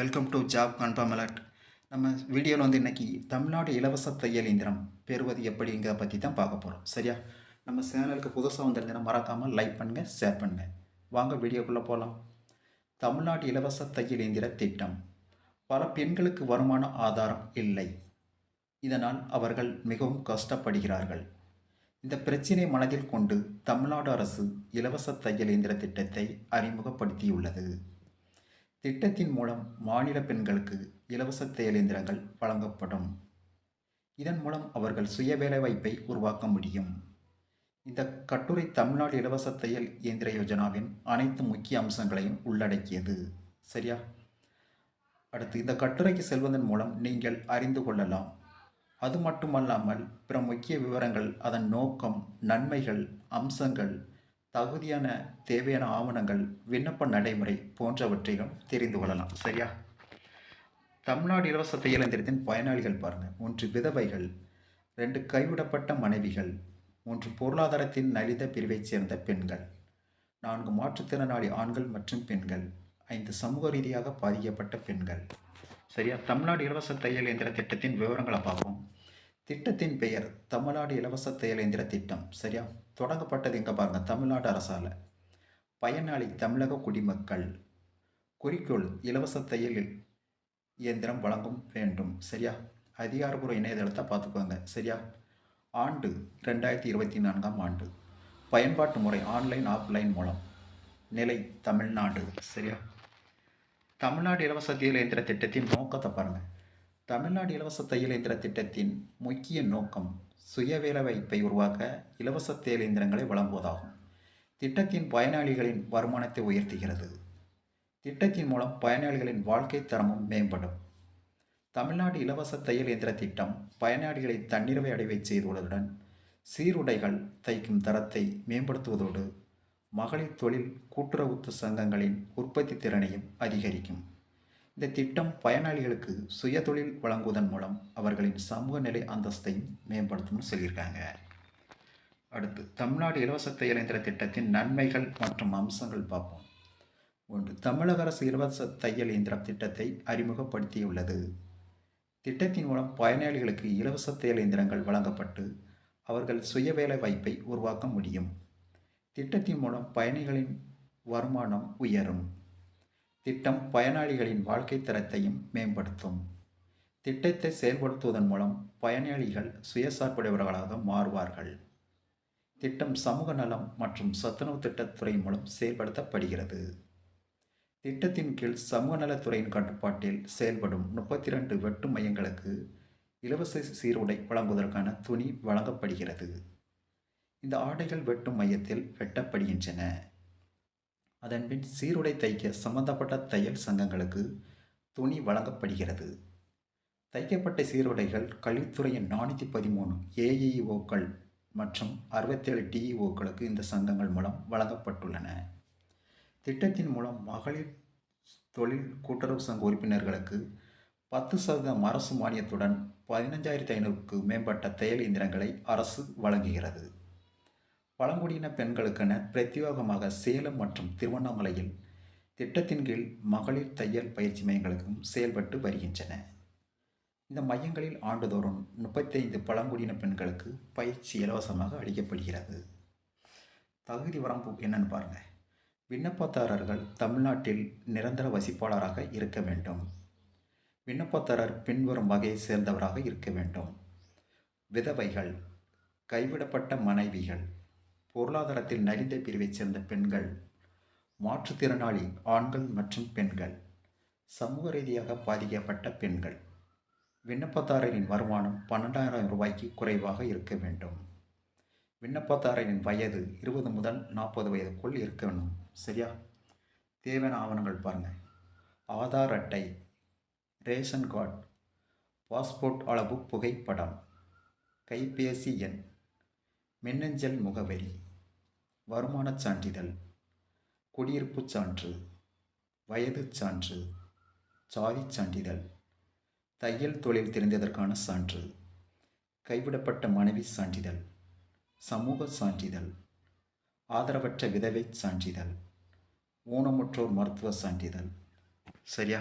Welcome to job confirm alert நம்ம வீடியோவில் வந்து இன்றைக்கி தமிழ்நாடு இலவச தையல் இயந்திரம் பெறுவது எப்படிங்கிறத பற்றி தான் பார்க்க போகிறோம் சரியா? நம்ம சேனலுக்கு புதுசாக வந்திருந்தீங்கன்னா மறக்காமல் லைக் பண்ணுங்கள் ஷேர் பண்ணுங்கள் வாங்க வீடியோக்குள்ளே போகலாம் தமிழ்நாடு இலவச தையல் இயந்திர திட்டம். பல பெண்களுக்கு வருமான ஆதாரம் இல்லை. இதனால் அவர்கள் மிகவும் கஷ்டப்படுகிறார்கள். இந்த பிரச்சினை மனதில் கொண்டு தமிழ்நாடு அரசு இலவச தையல் இயந்திர திட்டத்தை அறிமுகப்படுத்தியுள்ளது. திட்டத்தின் மூலம் மாநில பெண்களுக்கு இலவச தையல் இயந்திரங்கள் வழங்கப்படும். இதன் மூலம் அவர்கள் சுய வேலைவாய்ப்பை உருவாக்க முடியும். இந்த கட்டுரை தமிழ்நாடு இலவச தையல் இயந்திர யோஜனாவின் அனைத்து முக்கிய அம்சங்களையும் உள்ளடக்கியது. சரியா? அடுத்து இந்த கட்டுரைக்கு செல்வதன் மூலம் நீங்கள் அறிந்து கொள்ளலாம். அது மட்டுமல்லாமல் பிற முக்கிய விவரங்கள் அதன் நோக்கம் நன்மைகள் அம்சங்கள் தகுதியான தேவையான ஆவணங்கள் விண்ணப்ப நடைமுறை போன்றவற்றையும் தெரிந்து கொள்ளலாம். சரியா? தமிழ்நாடு இலவச தையலந்திரத்தின் பயனாளிகள் பாருங்கள் ஒன்று விதவைகள் ரெண்டு கைவிடப்பட்ட மனைவிகள் மூன்று பொருளாதாரத்தின் நலித பிரிவைச் சேர்ந்த பெண்கள் நான்கு மாற்றுத்திறனாளி ஆண்கள் மற்றும் பெண்கள் ஐந்து சமூக ரீதியாக பாதிக்கப்பட்ட பெண்கள். சரியா? தமிழ்நாடு இலவச தையல் இயந்திர திட்டத்தின் விவரங்களை பார்ப்போம். திட்டத்தின் பெயர் தமிழ்நாடு இலவச தையல் திட்டம். சரியா? தொடங்கப்பட்டது எங்கே பாருங்கள் தமிழ்நாடு அரசால். பயனாளி தமிழக குடிமக்கள் குறிக்கோள் இலவச தையல் இயந்திரம் வழங்கும் வேண்டும். சரியா? அதிகாரபூர்வ இணையதளத்தை பார்த்துக்கோங்க. சரியா? ஆண்டு ரெண்டாயிரத்தி இருபத்தி நான்காம் ஆண்டு. பயன்பாட்டு முறை ஆன்லைன் ஆஃப்லைன் மூலம். நிலை தமிழ்நாடு. சரியா? தமிழ்நாடு இலவச தையல் இயந்திர திட்டத்தின் நோக்கத்தை பாருங்கள் தமிழ்நாடு இலவச தையல் இயந்திர திட்டத்தின் முக்கிய நோக்கம் சுய வேலைவாய்ப்பை உருவாக்க இலவச தையல் இயந்திரங்களை வழங்குவதாகும். திட்டத்தின் பயனாளிகளின் வருமானத்தை உயர்த்துகிறது. திட்டத்தின் மூலம் பயனாளிகளின் வாழ்க்கை தரமும் மேம்படும். தமிழ்நாடு இலவச தையல் இயந்திர திட்டம் பயனாளிகளை தன்னிறைவை அடைவை செய்துள்ளதுடன் சீருடைகள் தைக்கும் தரத்தை மேம்படுத்துவதோடு மகளிர் தொழில் கூட்டுறவு சங்கங்களின் உற்பத்தி திறனையும் அதிகரிக்கும். இந்த திட்டம் பயனாளிகளுக்கு சுய தொழில் வழங்குவதன் மூலம் அவர்களின் சமூக நிலை அந்தஸ்தையும் மேம்படுத்தும்னு சொல்லியிருக்காங்க. அடுத்து தமிழ்நாடு இலவச தையல் எந்திர திட்டத்தின் நன்மைகள் மற்றும் அம்சங்கள் பார்ப்போம். ஒன்று தமிழக அரசு இலவச தையல் இயந்திர திட்டத்தை அறிமுகப்படுத்தியுள்ளது. திட்டத்தின் மூலம் பயனாளிகளுக்கு இலவச தையல் இயந்திரங்கள் வழங்கப்பட்டு அவர்கள் சுய வேலை வாய்ப்பை உருவாக்க முடியும். திட்டத்தின் மூலம் பயணிகளின் வருமானம் உயரும். திட்டம் பயனாளிகளின் வாழ்க்கை தரத்தையும் மேம்படுத்தும். திட்டத்தை செயல்படுத்துவதன் மூலம் பயனாளிகள் சுயசார்புடையவர்களாக மாறுவார்கள். திட்டம் சமூக நலம் மற்றும் சத்துணவு திட்டத்துறை மூலம் செயல்படுத்தப்படுகிறது. திட்டத்தின் கீழ் சமூக நலத்துறையின் கட்டுப்பாட்டில் செயல்படும் முப்பத்தி ரெண்டு வெட்டு மையங்களுக்கு இலவச சீருடை வழங்குவதற்கான துணி வழங்கப்படுகிறது. இந்த ஆடைகள் வெட்டும் மையத்தில் வெட்டப்படுகின்றன. அதன்பின் சீருடை தைக்க சம்பந்தப்பட்ட தையல் சங்கங்களுக்கு துணி வழங்கப்படுகிறது. தைக்கப்பட்ட சீருடைகள் கல்வித்துறையின் நானூற்றி பதிமூணு ஏஇஓக்கள் மற்றும் அறுபத்தேழு டிஇஓக்களுக்கு இந்த சங்கங்கள் மூலம் வழங்கப்பட்டுள்ளன. திட்டத்தின் மூலம் மகளிர் தொழில் கூட்டுறவு சங்க உறுப்பினர்களுக்கு பத்து சதவீதம் அரசு மானியத்துடன் பதினஞ்சாயிரத்தி ஐநூறுக்கு மேம்பட்ட தையல் இயந்திரங்களை அரசு வழங்குகிறது. பழங்குடியின பெண்களுக்கென பிரத்யேகமாக சேலம் மற்றும் திருவண்ணாமலையில் திட்டத்தின் கீழ் மகளிர் தையல் பயிற்சி மையங்களுக்கும் செயல்பட்டு வருகின்றன. இந்த மையங்களில் ஆண்டுதோறும் முப்பத்தைந்து பழங்குடியின பெண்களுக்கு பயிற்சி இலவசமாக அளிக்கப்படுகிறது. தகுதி வரம்பு என்னன்னு பாருங்கள் விண்ணப்பதாரர்கள் தமிழ்நாட்டில் நிரந்தர வசிப்பாளராக இருக்க வேண்டும். விண்ணப்பதாரர் பின்வரும் வகையை சேர்ந்தவராக இருக்க வேண்டும். விதவைகள் கைவிடப்பட்ட மனைவிகள் பொருளாதாரத்தில் நலிந்த பிரிவைச் சேர்ந்த பெண்கள் மாற்றுத்திறனாளி ஆண்கள் மற்றும் பெண்கள் சமூக ரீதியாக பாதிக்கப்பட்ட பெண்கள். விண்ணப்பதாரரின் வருமானம் பன்னெண்டாயிரம் ரூபாய்க்கு குறைவாக இருக்க வேண்டும். விண்ணப்பதாரரின் வயது இருபது முதல் நாற்பது வயதுக்குள் இருக்க வேண்டும். சரியா? தேவையான ஆவணங்கள் பாருங்கள் ஆதார் அட்டை ரேஷன் கார்டு பாஸ்போர்ட் அளவு புகைப்படம் கைபேசி எண் மின்னஞ்சல் முகவரி. வருமானச் சான்றிதழ் குடியிருப்புச் சான்று வயதுச் சான்று சாதிச் சான்றிதழ் தையல் தொழில் தெரிந்ததற்கான சான்று கைவிடப்பட்ட மனைவி சான்றிதழ் சமூக சான்றிதழ் ஆதரவற்ற விதவை சான்றிதழ் ஊனமுற்றோர் மருத்துவ சான்றிதழ். சரியா?